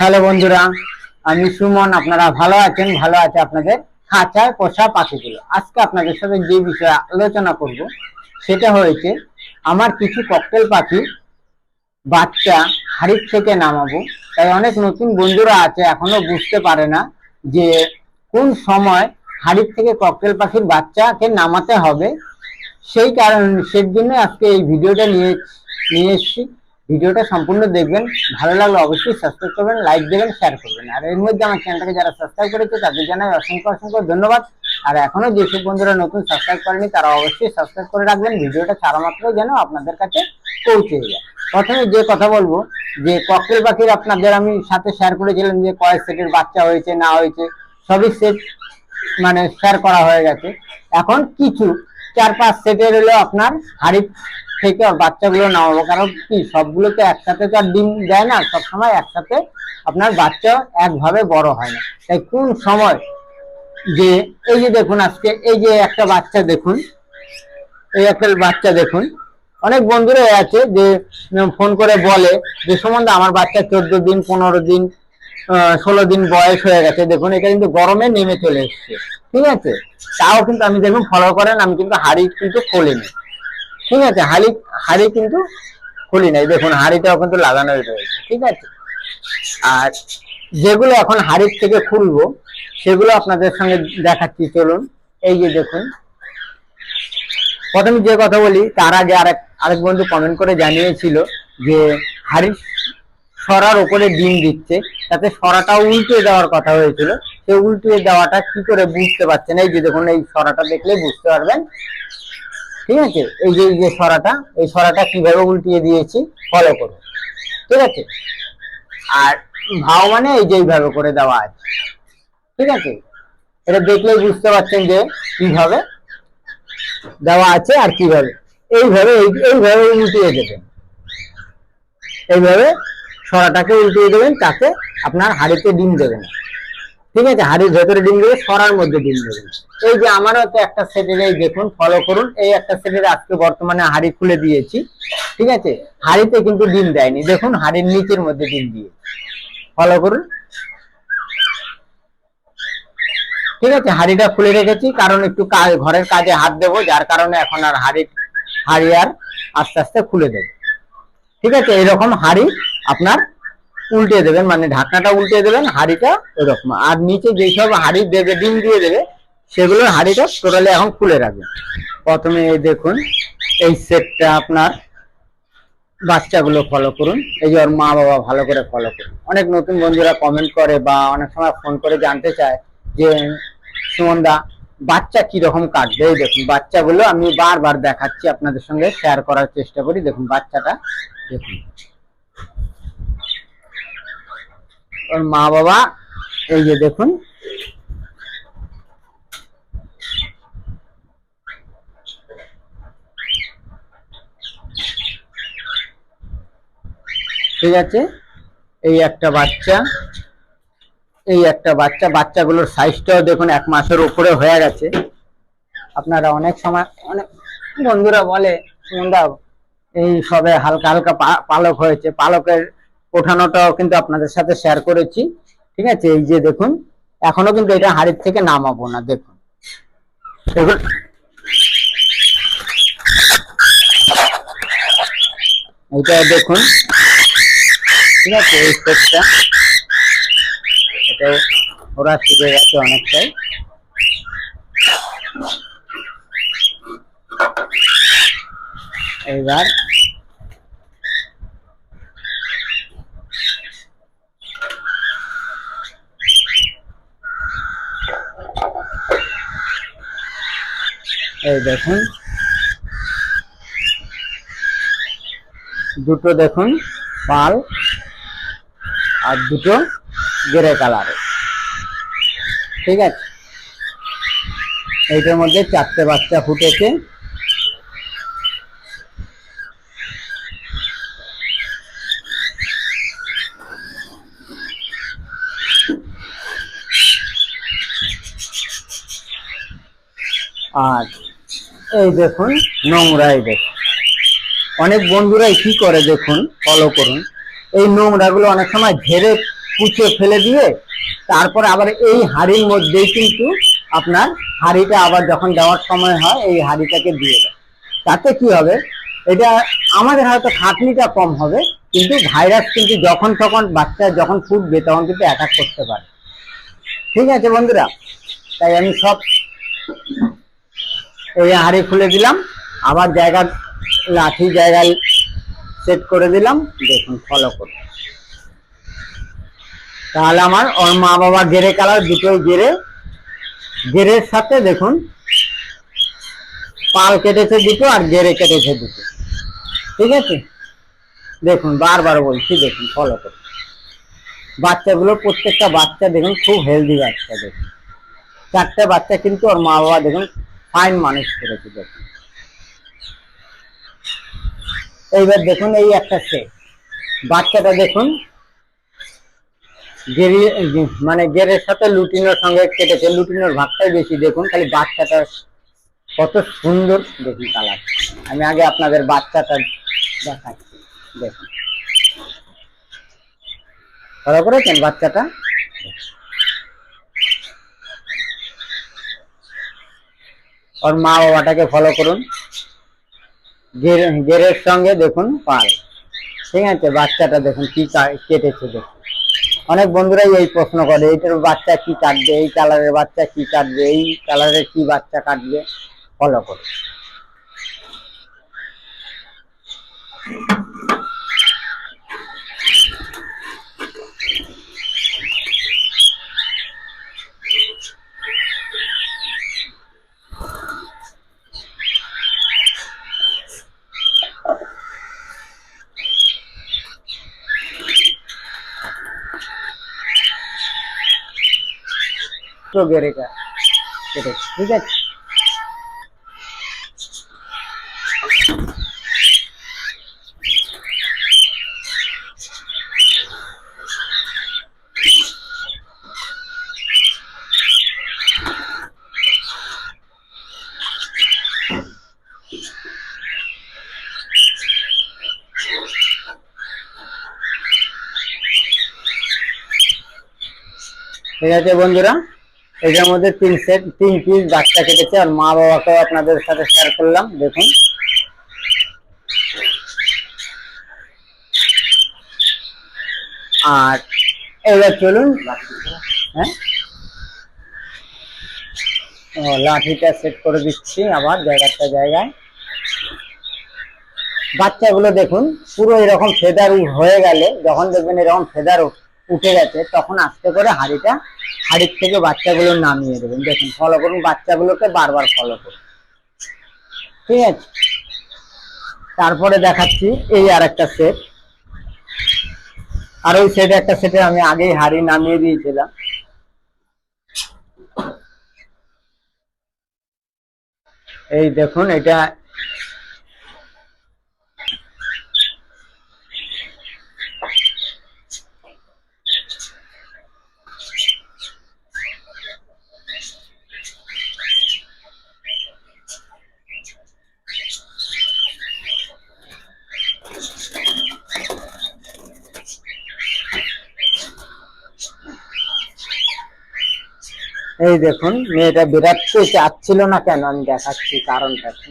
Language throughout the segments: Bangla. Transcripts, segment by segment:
হ্যালো বন্ধুরা, আমি সুমন, আপনারা ভালো আছেন? ভালো আছে আপনাদের খাঁচায় পোষা পাখিগুলো। আজকে আপনাদের সাথে যে বিষয়ে আলোচনা করব, সেটা হয়েছে আমার কিছু ককটেল পাখি বাচ্চা হাড়ির থেকে নামাবো। তাই অনেক নতুন বন্ধুরা আছে, এখনও বুঝতে পারে না যে কোন সময় হাড়ির থেকে ককটেল পাখির বাচ্চাকে নামাতে হবে। সেই কারণ সেই জন্য আজকে এই ভিডিওটা নিয়ে নিয়ে এসেছি। ভিডিওটা সম্পূর্ণ দেখবেন, ভালো লাগলে অবশ্যই সাবস্ক্রাইব করবেন লাইক দেবেন শেয়ার করবেন। আর এর মধ্যে আমার চ্যানেলটাকে যারা সাবস্ক্রাইব করেছে, তাদের জানাই অসংখ্য অসংখ্য ধন্যবাদ। আর এখনও যেসব বন্ধুরা নতুন সাবস্ক্রাইব করেনি, তারা অবশ্যই সাবস্ক্রাইব করে রাখবেন। ভিডিওটা ছাড়া মাত্র যেন আপনাদের কাছে পৌঁছে যায়। প্রথমে যে কথা বলব, যে ককটেল পাখির আপনাদের আমি সাথে শেয়ার করেছিলাম যে কয়েক সেটের বাচ্চা হয়েছে, না হয়েছে, সবই সেট মানে শেয়ার করা হয়ে গেছে। এখন কিছু, চার পাঁচ সেটের হলো আপনার হাড়ি থেকে বাচ্চাগুলো নামাবো। কারণ কি সবগুলো তো একসাথে তো আর ডিম দেয় না, সবসময় একসাথে আপনার বাচ্চা একভাবে বড় হয় না। তাই কোন সময় যে, এই যে দেখুন আজকে, এই যে একটা বাচ্চা দেখুন, এই একটা বাচ্চা দেখুন, অনেক বন্ধুরা আছে যে ফোন করে বলে যে সম্বন্ধে আমার বাচ্চা চোদ্দ দিন, পনেরো দিন ষোলো দিন বয়স হয়ে গেছে। দেখুন, এটা কিন্তু গরমে নেমে চলে এসছে। ঠিক আছে? তাও কিন্তু আমি দেখুন ফলো করেন, আমি কিন্তু হাড়ি কিন্তু খুলিনি। ঠিক আছে, হাড়ি হাড়ি কিন্তু খুলি নাই। দেখুন, হাড়িটাও কিন্তু লাগানো রয়েছে, ঠিক আছে? আর যেগুলো এখন হাড়ির থেকে খুলবো, সেগুলো আপনাদের সঙ্গে দেখাচ্ছি, চলুন। এই যে দেখুন, প্রথমে যে কথা বলি, তার আগে আরেক আরেক বন্ধু কমেন্ট করে জানিয়েছিল যে হাড়ির সরার উপরে ডিম দিচ্ছে, তাতে সরাটা উল্টে দেওয়ার কথা হয়েছিল। সেই উল্টে দেওয়াটা কি করে বুঝতে পারছেন? এই যে দেখুন, এই সরাটা দেখলে বুঝতে পারবেন। ঠিক আছে? এই যে এই যে সরাটা, এই সরাটা কীভাবে উল্টিয়ে দিয়েছি ফলো করুন ঠিক আছে? আর ভাও মানে এই যে এইভাবে করে দেওয়া আছে। ঠিক আছে? এটা দেখলেই বুঝতে পারছেন যে কীভাবে দেওয়া আছে আর কীভাবে। এইভাবে, এই- এইভাবে উল্টিয়ে দেবেন। এইভাবে সরাটাকে উল্টিয়ে দেবেন, তাতে আপনার হাড়িতে ডিম দেবে না। ঠিক আছে? হাড়ির ভেতরে ডিম দেবে, সরার মধ্যে ডিম দেবে। এই যে আমারও তো একটা সেটের এই দেখুন ফলো করুন। এই একটা সেটের আজকে বর্তমানে হাড়ি খুলে দিয়েছি, ঠিক আছে? হাড়িতে কিন্তু ডিম দেয়নি। দেখুন, হাড়ির নিচের মধ্যে ডিম দিয়ে ফলো করুন। ঠিক আছে? হাড়িটা খুলে রেখেছি, কারণ একটু ঘরের কাজে হাত দেবো, যার কারণে এখন আর হাড়ি হাড়ি আর আস্তে আস্তে খুলে দেবে। ঠিক আছে? এরকম হাড়ি আপনার উল্টে দেবেন মানে ঢাকনাটা উল্টে দেবেন, হাড়িটা এরকম। আর নিচে যেসব হাড়ি দেবে, ডিম দিয়ে দেবে, সেগুলোর হাড়িটা টোটালি এখন খুলে রাখবেন। প্রথমে দেখুন, এই সেটটা আপনার বাচ্চাগুলো ফলো করুন। এই যে ওর মা বাবা ভালো করে ফলো করুন। অনেক নতুন বন্ধুরা কমেন্ট করে বা অনেক সময় ফোন করে জানতে চায় যে, সুমনদা, বাচ্চা রকম কাটবে? এই দেখুন, বাচ্চাগুলো আমি বারবার দেখাচ্ছি আপনাদের সঙ্গে শেয়ার করার চেষ্টা করি। দেখুন, বাচ্চাটা দেখুন। ওর মা বাবা, এই যে দেখুন। ঠিক আছে? এই একটা বাচ্চা, এই একটা বাচ্চা, বাচ্চাগুলোর সাইজটাও দেখুন এক মাসের উপরে হয়ে গেছে। আপনারা অনেক সময়, অনেক বন্ধুরা বলে, সুমনদা, এই সবে হালকা হালকা পালক হয়েছে। পালকের ওঠানোটাও কিন্তু আপনাদের সাথে শেয়ার করেছি। ঠিক আছে? এই যে দেখুন, এখনও কিন্তু এটা হাড়ির থেকে নামাবো না, দেখুন। দেখুন এটা দেখুন। ঠিক আছে? এই সেটটা এটা ওরা শিখে গেছে অনেকটাই। এইবার এই দেখুন। দুটো দেখুন, পাল আর দুটো গ্রে কালারের ঠিক আছে? এইটার মধ্যে চারটে বাচ্চা ফুটেছে। আর এই দেখুন, নোংরাই দেখুন। অনেক বন্ধুরাই কি করে দেখুন ফলো করুন। এই নোংরাগুলো অনেক সময় ঝেড়ে পুঁচে ফেলে দিয়ে তারপরে আবার এই হাড়ির মধ্যেই কিন্তু আপনার হাড়িটা আবার যখন দেওয়ার সময় হয়, এই হাড়িটাকে দিয়ে দেয়। তাতে কি হবে? এটা আমাদের হয়তো খাটনিটা কম হবে, কিন্তু ভাইরাস কিন্তু যখন তখন বাচ্চা যখন ফুটবে তখন কিন্তু অ্যাটাক করতে পারে। ঠিক আছে বন্ধুরা? তাই আমি সব এই হাড়ি খুলে দিলাম। আবার জায়গা, লাঠি জায়গায় সেট করে দিলাম। দেখুন ফলো করুন। তাহলে আমার ওর মা বাবা গেরে কালার দুটোই গেরে, গেরের সাথে দেখুন, পাল কেটেছে দুটো আর গেরে কেটেছে দুটো। ঠিক আছে? দেখুন, বারবার বলছি, দেখুন ফলো করুন। বাচ্চাগুলো, প্রত্যেকটা বাচ্চা দেখুন, খুব হেলদি বাচ্চা দেখুন। চারটে বাচ্চা কিন্তু ওর মা বাবা দেখুন ফাইন মানুষ করেছে দেখুন। এইবার দেখুন এই একটা সে বাচ্চাটা দেখুন মানে গেরের সাথে লুটিনোর সঙ্গে কেটেছে। লুটিনোর ভাগটাই বেশি, দেখুন খালি বাচ্চাটা কত সুন্দর দেখুন কালার। আমি আগে আপনাদের বাচ্চাটা দেখাচ্ছি দেখুন। ফলো করেছেন বাচ্চাটা? ওর মা বাবাটাকে ফলো করুন। গের- গেরের সঙ্গে দেখুন পাল। ঠিক আছে? বাচ্চাটা দেখুন কা- কেটেছে দেখুন। অনেক বন্ধুরাই এই প্রশ্ন করে, এইটার বাচ্চা কি কাটবে? এই কালারের বাচ্চা কি কাটবে? এই কালারের কি বাচ্চা কাটবে? ফলো করুন। গেরেটা কেটেছে ঠিক আছে? ঠিক আছে বন্ধুরা? এটার মধ্যে তিন সেট তিন পিস বাচ্চা কেটেছে আর মা বাবাকেও আপনাদের সাথে শেয়ার করলাম, দেখুন। আর এবার চলুন হ্যাঁ? ও, লাঠিটা সেট করে দিচ্ছি আবার জায়গাটা জায়গায়। বাচ্চাগুলো দেখুন, পুরো এরকম ফেদার হয়ে গেলে, যখন দেখবেন এরকম ফেদার উঠে গেছে, তখন আস্তে করে হাড়িটা, হাড়ির থেকে বাচ্চাগুলো নামিয়ে দেবেন। দেখুন ফলো করুন, বাচ্চাগুলোকে বারবার ফলো করুন। ঠিক আছে? তারপরে দেখাচ্ছি, এই আর একটা সেট আর ওই সেটে একটা সেটে আমি আগেই হাড়ি নামিয়ে দিয়েছিলাম। এই দেখুন, এটা এই দেখুন, মেয়েটা বেরাতে চাচ্ছিল না কেন? আমি দেখাচ্ছি কারণটা কি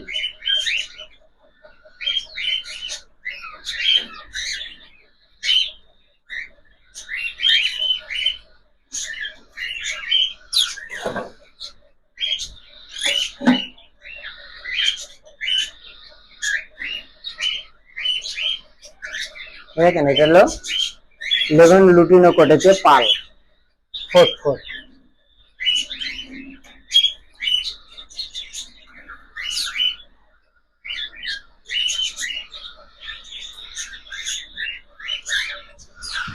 দেখেন, এটা হলো লেভেন লুটিনো কটেছে পাল। ফোর্ট ফোর্ট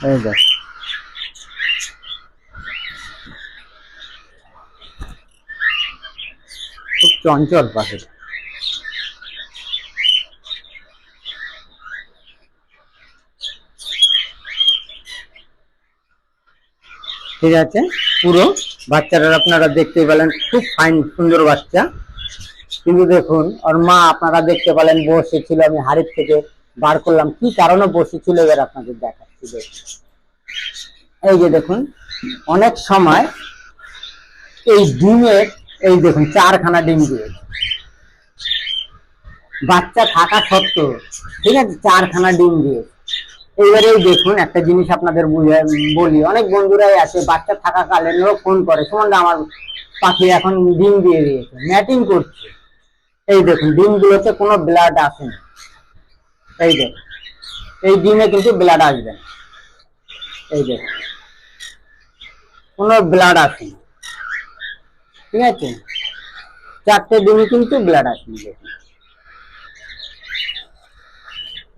এই দেখ। খুব চঞ্চল পাখি ঠিক আছে? পুরো বাচ্চাটা আপনারা দেখতে পেলেন, খুব ফাইন, সুন্দর বাচ্চা। কিন্তু দেখুন, ওর মা আপনারা দেখতে পেলেন বসেছিল আমি হাড়ির থেকে বার করলাম। কি কারণে বসেছিল এবার আপনাদের দেখুন এই যে দেখুন, অনেক সময় এই ডিমের, এই দেখুন, চারখানা ডিম দিয়ে। বাচ্চা থাকা সত্ত্বেও, ঠিক আছে, চারখানা ডিম দিয়ে। এইবারে দেখুন, একটা জিনিস আপনাদের বুঝে, বলি, অনেক বন্ধুরাই আছে, বাচ্চা থাকাকালীন ফোন করে সুমন আমার পাখি এখন ডিম দিয়ে দিয়েছে ম্যাটিং করছে। এই দেখুন, ডিমগুলোতে কোনো ব্লাড আসেনি। এই দেখুন। এই ডিমে কিন্তু ব্লাড আসবে। এই দেখুন কোনো ব্লাড আসেনি। ঠিক আছে? চারটে ডিমে কিন্তু ব্লাড দেখুন।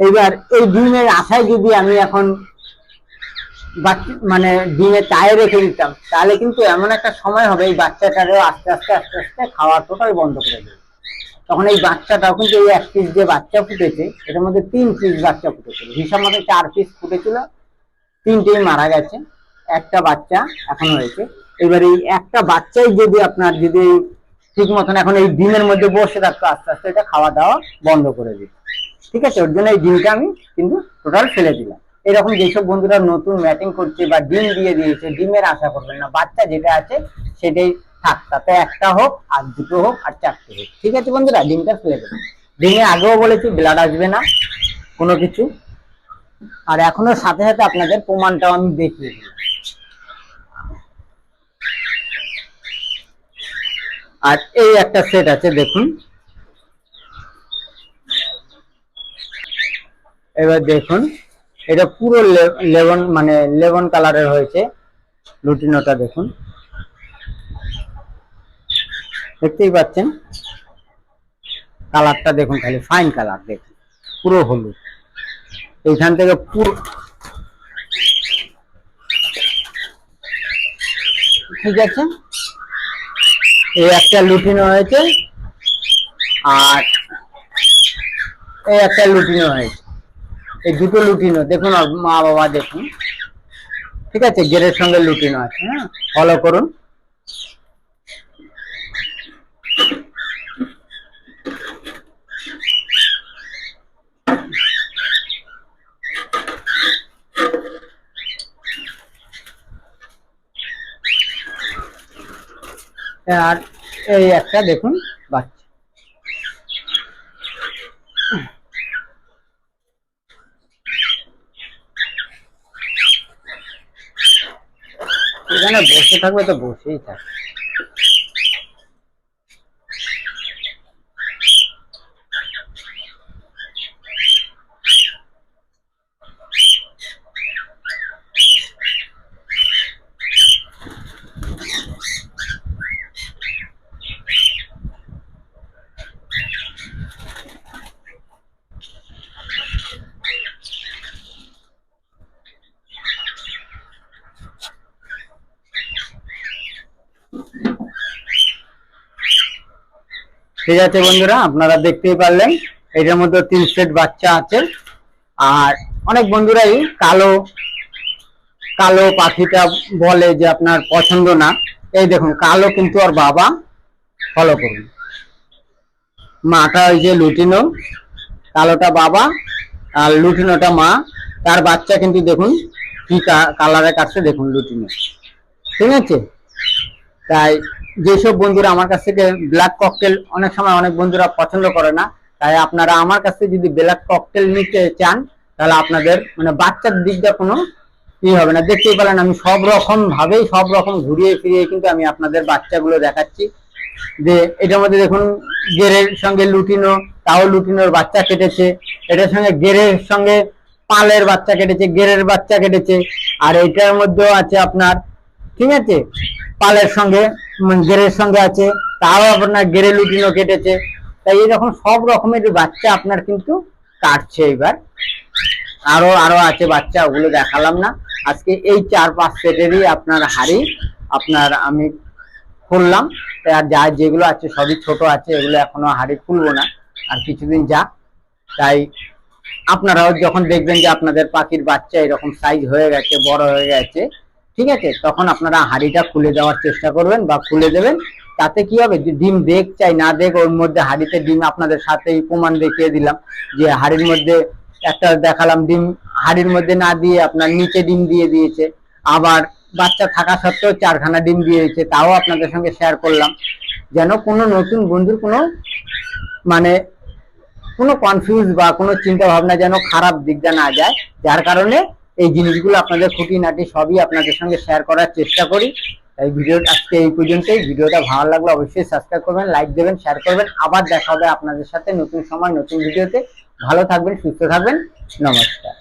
এইবার এই ডিমের আশায় যদি আমি এখন মানে ডিমে টায়ে রেখে দিতাম, তাহলে কিন্তু এমন একটা সময় হবে, এই বাচ্চাটারও আস্তে আস্তে আস্তে আস্তে খাওয়া টোটাল বন্ধ করে দেবে। তখন এই বাচ্চাটাও কিন্তু এই এক পিস যে বাচ্চা ফুটেছে, এটার মধ্যে তিন পিস বাচ্চা ফুটেছিল হিসাব চার পিস ফুটেছিল। তিনটেই মারা গেছে। একটা বাচ্চা এখন হয়েছে এবার এই একটা বাচ্চাই যদি আপনার যদি ঠিক মতন এখন এই ডিমের মধ্যে বসে থাকতো, আস্তে আস্তে এটা খাওয়া দাওয়া বন্ধ করে দিত। ঠিক আছে? ওর জন্য এই ডিমটা আমি কিন্তু টোটাল ফেলে দিলাম। এরকম যেসব বন্ধুরা নতুন ম্যাটিং করছে বা ডিম দিয়ে দিয়েছে, ডিমের আশা করবেন না। বাচ্চা যেটা আছে, সেটাই থাক। তাতে একটা হোক, আর দুটো হোক, আর চারটে হোক। ঠিক আছে বন্ধুরা? ডিমটা ফেলে দেবেন ডিমে আগেও বলেছি, ব্লাড আসবে না। কোনো কিছু আর এখনও সাথে সাথে আপনাদের প্রমাণটাও আমি দেখিয়ে দিলাম। আর এই একটা সেট আছে, দেখুন। এবার দেখুন, এটা পুরো লেবন মানে লেবন কালারের হয়েছে। লুটিনোটা দেখুন। দেখতেই পাচ্ছেন? কালারটা দেখুন খালি ফাইন কালার দেখুন। পুরো হলুদ। এইখান থেকে পুরো ঠিক আছে? এই একটা লুটিনো হয়েছে, আর এই একটা লুটিনো হয়েছে। এই দুটো লুটিনো, দেখুন মা বাবা দেখুন। ঠিক আছে গেরের সঙ্গে লুটিনো আছে হ্যাঁ? ফলো করুন। আর এই একটা দেখুন বাচ্চা। এখানে বসে থাকবে তো বসেই থাকবে। ঠিক আছে বন্ধুরা, আপনারা দেখতেই পারলেন এটার মধ্যে তিন সেট বাচ্চা আছে। আর অনেক বন্ধুরাই কালো কালো পাখিটা বলে যে আপনার পছন্দ না। এই দেখুন, কালো কিন্তু আর বাবা ফলো করুন মাটা ওই যে লুটিনো, কালোটা বাবা, আর লুটিনোটা মা। তার বাচ্চা কিন্তু দেখুন, কি কালারের কাছে দেখুন লুটিনো। ঠিক আছে? তাই যেসব বন্ধুরা আমার কাছ থেকে ব্ল্যাক ককটেল অনেক সময় অনেক বন্ধুরা পছন্দ করে না, তাই আপনারা আমার কাছে যদি ব্ল্যাক ককটেল নিতে চান, তাহলে আপনাদের মানে বাচ্চার দিকটা কোনো ই হবে না। দেখতেই পেলেন আমি সব রকম ভাবেই, সব রকম ঘুরিয়ে ফিরিয়ে কিন্তু আমি আপনাদের বাচ্চাগুলো দেখাচ্ছি। যে এটার মধ্যে দেখুন, গেরের সঙ্গে লুটিনো, তাও লুটিনোর বাচ্চা কেটেছে। এটার সঙ্গে গেরের সঙ্গে পালের বাচ্চা কেটেছে, গেরের বাচ্চা কেটেছে। আর এটার মধ্যেও আছে আপনার, ঠিক আছে? পালের সঙ্গে গেরের সঙ্গে আছে তাও আপনার গেরে লুটিনো কেটেছে। তাই এরকম সব রকমের বাচ্চা আপনার কিন্তু কাটছে এবার। আরও আরও আছে বাচ্চা, ওগুলো দেখালাম না। আজকে এই চার পাঁচ সেটেরই আপনার হাড়ি, আপনার আমি খুললাম। আর যা যেগুলো আছে, সবই ছোট আছে, এগুলো এখনও হাড়ি খুলবো না। আর কিছুদিন যাক। তাই আপনারাও যখন দেখবেন যে আপনাদের পাখির বাচ্চা এরকম সাইজ হয়ে গেছে, বড় হয়ে গেছে ঠিক আছে? তখন আপনারা হাড়িটা খুলে দেওয়ার চেষ্টা করবেন বা খুলে দেবেন। তাতে কি হবে? যে ডিম দেখ চাই, না দেখ, ওর মধ্যে হাড়িতে ডিম আপনাদের সাথেই প্রমাণ দেখিয়ে দিলাম। যে হাড়ির মধ্যে একটা দেখালাম ডিম, হাড়ির মধ্যে না দিয়ে আপনার নিচে ডিম দিয়ে দিয়েছে। আবার বাচ্চা থাকা সত্ত্বেও চারখানা ডিম দিয়ে দিয়েছে, তাও আপনাদের সঙ্গে শেয়ার করলাম। যেন কোনো নতুন বন্ধুর কোনো মানে কোনো কনফিউজ বা কোনো চিন্তা ভাবনা যেন খারাপ দিকটা না যায়। যার কারণে এই জিনিসগুলো আপনাদের খুঁটিনাটি সবই আপনাদের সঙ্গে শেয়ার করার চেষ্টা করি। এই ভিডিওটা আজকে এই পর্যন্তই। ভিডিওটা ভালো লাগলে অবশ্যই সাবস্ক্রাইব করবেন লাইক দেবেন শেয়ার করবেন। আবার দেখা হবে আপনাদের সাথে নতুন সময়, নতুন ভিডিওতে ভালো থাকবেন, সুস্থ থাকবেন। নমস্কার।